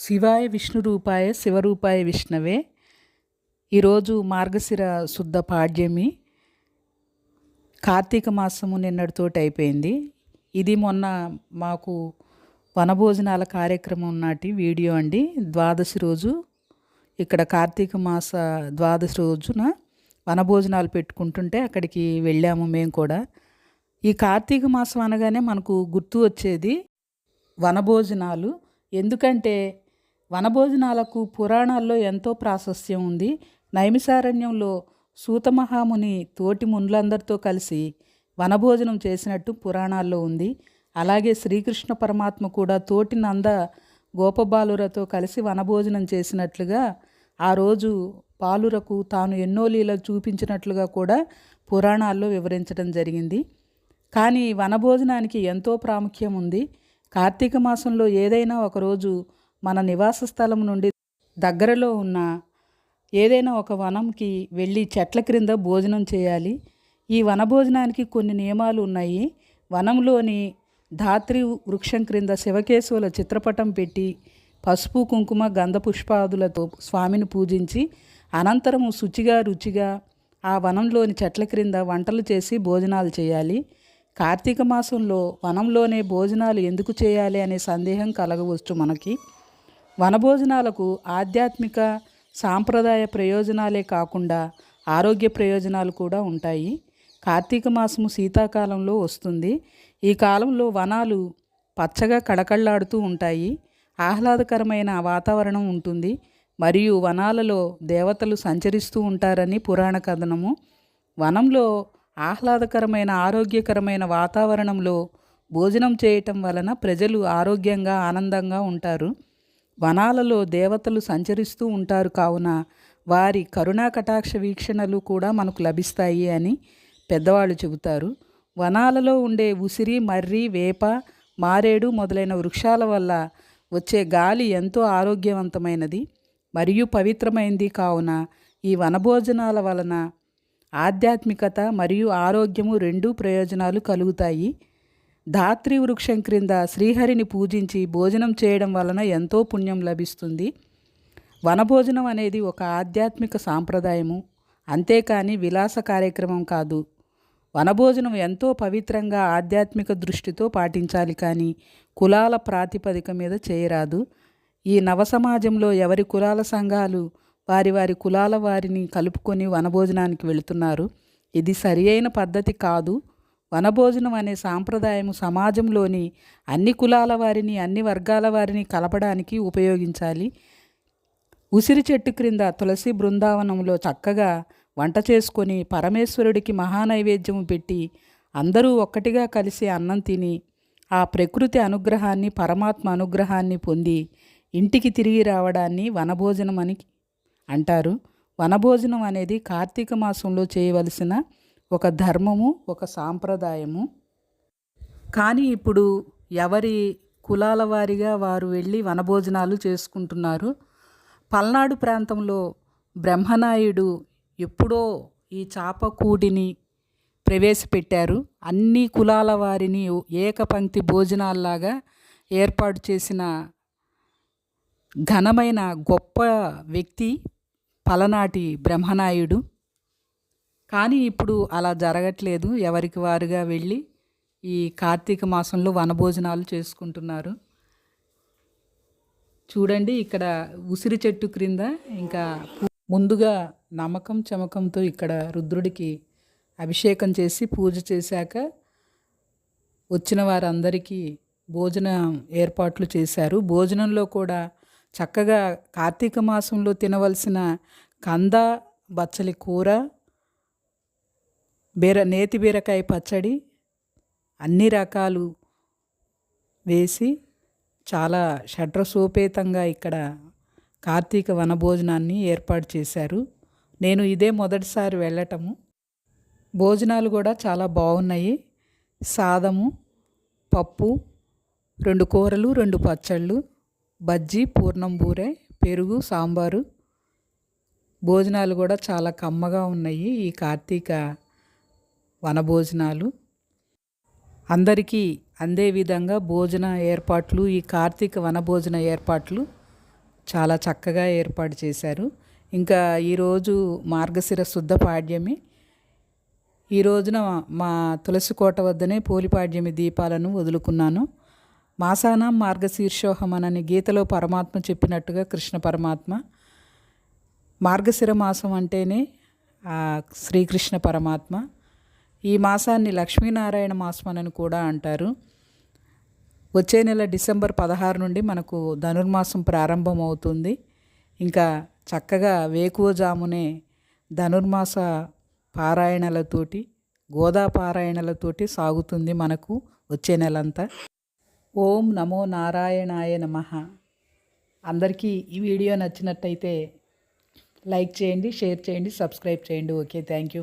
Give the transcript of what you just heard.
శివాయ విష్ణు రూపాయ శివరూపాయ విష్ణవే. ఈరోజు మార్గశిర శుద్ధ పాడ్యమి. కార్తీక మాసము నిన్నటితోటి అయిపోయింది. ఇది మొన్న మాకు వనభోజనాల కార్యక్రమం నాటి వీడియో అండి. ద్వాదశి రోజు ఇక్కడ కార్తీక మాస ద్వాదశి రోజున వనభోజనాలు పెట్టుకుంటుంటే అక్కడికి వెళ్ళాము మేము కూడా. ఈ కార్తీక మాసం అనగానే మనకు గుర్తు వచ్చేది వనభోజనాలు. ఎందుకంటే వనభోజనాలకు పురాణాల్లో ఎంతో ప్రాశస్త్యం ఉంది. నైమిసారణ్యంలో సూతమహాముని తోటి మునులందరితో కలిసి వనభోజనం చేసినట్టు పురాణాల్లో ఉంది. అలాగే శ్రీకృష్ణ పరమాత్మ కూడా తోటి నంద గోపబాలురతో కలిసి వనభోజనం చేసినట్లుగా ఆ రోజు బాలురకు తాను ఎన్నో లీల చూపించినట్లుగా కూడా పురాణాల్లో వివరించడం జరిగింది. కానీ వనభోజనానికి ఎంతో ప్రాముఖ్యం ఉంది. కార్తీక మాసంలో ఏదైనా ఒకరోజు మన నివాస స్థలం నుండి దగ్గరలో ఉన్న ఏదైనా ఒక వనంకి వెళ్ళి చెట్ల క్రింద భోజనం చేయాలి. ఈ వనభోజనానికి కొన్ని నియమాలు ఉన్నాయి. వనంలోని ధాత్రి వృక్షం క్రింద శివకేశవుల చిత్రపటం పెట్టి పసుపు కుంకుమ గంధ పుష్పాదులతో స్వామిని పూజించి అనంతరము శుచిగా రుచిగా ఆ వనంలోని చెట్ల క్రింద వంటలు చేసి భోజనాలు చేయాలి. కార్తీక మాసంలో వనంలోనే భోజనాలు ఎందుకు చేయాలి అనే సందేహం కలగవచ్చు మనకి. వనభోజనాలకు ఆధ్యాత్మిక సాంప్రదాయ ప్రయోజనాలే కాకుండా ఆరోగ్య ప్రయోజనాలు కూడా ఉంటాయి. కార్తీక మాసము శీతాకాలంలో వస్తుంది. ఈ కాలంలో వనాలు పచ్చగా కడకళ్ళాడుతూ ఉంటాయి. ఆహ్లాదకరమైన వాతావరణం ఉంటుంది. మరియు వనాలలో దేవతలు సంచరిస్తూ ఉంటారని పురాణ కథనము. వనంలో ఆహ్లాదకరమైన ఆరోగ్యకరమైన వాతావరణంలో భోజనం చేయటం వలన ప్రజలు ఆరోగ్యంగా ఆనందంగా ఉంటారు. వనాలలో దేవతలు సంచరిస్తూ ఉంటారు కావున వారి కరుణా కటాక్ష వీక్షణలు కూడా మనకు లభిస్తాయి అని పెద్దవాళ్ళు చెబుతారు. వనాలలో ఉండే ఉసిరి మర్రి వేప మారేడు మొదలైన వృక్షాల వల్ల వచ్చే గాలి ఎంతో ఆరోగ్యవంతమైనది మరియు పవిత్రమైంది కావున ఈ వనభోజనాల వలన ఆధ్యాత్మికత మరియు ఆరోగ్యము రెండూ ప్రయోజనాలు కలుగుతాయి. ధాత్రి వృక్షం క్రింద శ్రీహరిని పూజించి భోజనం చేయడం వలన ఎంతో పుణ్యం లభిస్తుంది. వనభోజనం అనేది ఒక ఆధ్యాత్మిక సాంప్రదాయము. అంతేకాని విలాస కార్యక్రమం కాదు. వనభోజనం ఎంతో పవిత్రంగా ఆధ్యాత్మిక దృష్టితో పాటించాలి కానీ కులాల ప్రాతిపదిక మీద చేయరాదు. ఈ నవ సమాజంలో ఎవరి కులాల సంఘాలు వారి వారి కులాల వారిని కలుపుకొని వనభోజనానికి వెళుతున్నారు. ఇది సరి అయిన పద్ధతి కాదు. వనభోజనం అనే సాంప్రదాయం సమాజంలోని అన్ని కులాల వారిని అన్ని వర్గాల వారిని కలపడానికి ఉపయోగించాలి. ఉసిరి చెట్టు క్రింద తులసి బృందావనంలో చక్కగా వంట చేసుకొని పరమేశ్వరుడికి మహానైవేద్యం పెట్టి అందరూ ఒక్కటిగా కలిసి అన్నం తిని ఆ ప్రకృతి అనుగ్రహాన్ని పరమాత్మ అనుగ్రహాన్ని పొంది ఇంటికి తిరిగి రావడాన్ని వనభోజనం అని అంటారు. వనభోజనం అనేది కార్తీక మాసంలో చేయవలసిన ఒక ధర్మము ఒక సాంప్రదాయము. కానీ ఇప్పుడు ఎవరి కులాల వారిగా వారు వెళ్ళి వనభోజనాలు చేసుకుంటున్నారు. పల్నాడు ప్రాంతంలో బ్రహ్మనాయుడు ఎప్పుడో ఈ చాపకూడిని ప్రవేశపెట్టారు. అన్ని కులాల వారిని ఏకపంక్తి భోజనాల్లాగా ఏర్పాటు చేసిన ఘనమైన గొప్ప వ్యక్తి పలనాటి బ్రహ్మనాయుడు. కానీ ఇప్పుడు అలా జరగట్లేదు. ఎవరికి వారుగా వెళ్ళి ఈ కార్తీక మాసంలో వనభోజనాలు చేసుకుంటున్నారు. చూడండి ఇక్కడ ఉసిరి చెట్టు క్రింద ఇంకా ముందుగా నమ్మకం చమకంతో ఇక్కడ రుద్రుడికి అభిషేకం చేసి పూజ చేశాక వచ్చిన వారందరికీ భోజనం ఏర్పాట్లు చేశారు. భోజనంలో కూడా చక్కగా కార్తీక మాసంలో తినవలసిన కంద బచ్చలి కూర బీర నేతి బీరకాయ పచ్చడి అన్ని రకాలు వేసి చాలా షడ్రసోపేతంగా ఇక్కడ కార్తీక వనభోజనాన్ని ఏర్పాటు చేశారు. నేను ఇదే మొదటిసారి వెళ్ళటము. భోజనాలు కూడా చాలా బాగున్నాయి. సాదము పప్పు రెండు కూరలు రెండు పచ్చళ్ళు బజ్జీ పూర్ణం బూరె పెరుగు సాంబారు. భోజనాలు కూడా చాలా కమ్మగా ఉన్నాయి ఈ కార్తీక వనభోజనాలు. అందరికీ అందే విధంగా భోజన ఏర్పాట్లు ఈ కార్తీక వనభోజన ఏర్పాట్లు చాలా చక్కగా ఏర్పాటు చేశారు. ఇంకా ఈరోజు మార్గశిర శుద్ధ పాడ్యమి. ఈ రోజున మా తులసి కోట వద్దనే పోలిపాడ్యమి దీపాలను వదులుకున్నాను. మాసానం మార్గశీర్షోహం అనని గీతలో పరమాత్మ చెప్పినట్టుగా కృష్ణ పరమాత్మ. మార్గశిర మాసం అంటేనే శ్రీకృష్ణ పరమాత్మ. ఈ మాసాన్ని లక్ష్మీనారాయణ మాసం అని కూడా అంటారు. వచ్చే నెల డిసెంబర్ పదహారు నుండి మనకు ధనుర్మాసం ప్రారంభం అవుతుంది ఇంకా చక్కగా వేకువజామునే ధనుర్మాస పారాయణలతోటి గోదా పారాయణలతోటి సాగుతుంది మనకు వచ్చే నెలంతా. ఓం నమో నారాయణాయ నమ. అందరికీ ఈ వీడియో నచ్చినట్టయితే లైక్ చేయండి షేర్ చేయండి సబ్స్క్రైబ్ చేయండి. Okay thank you.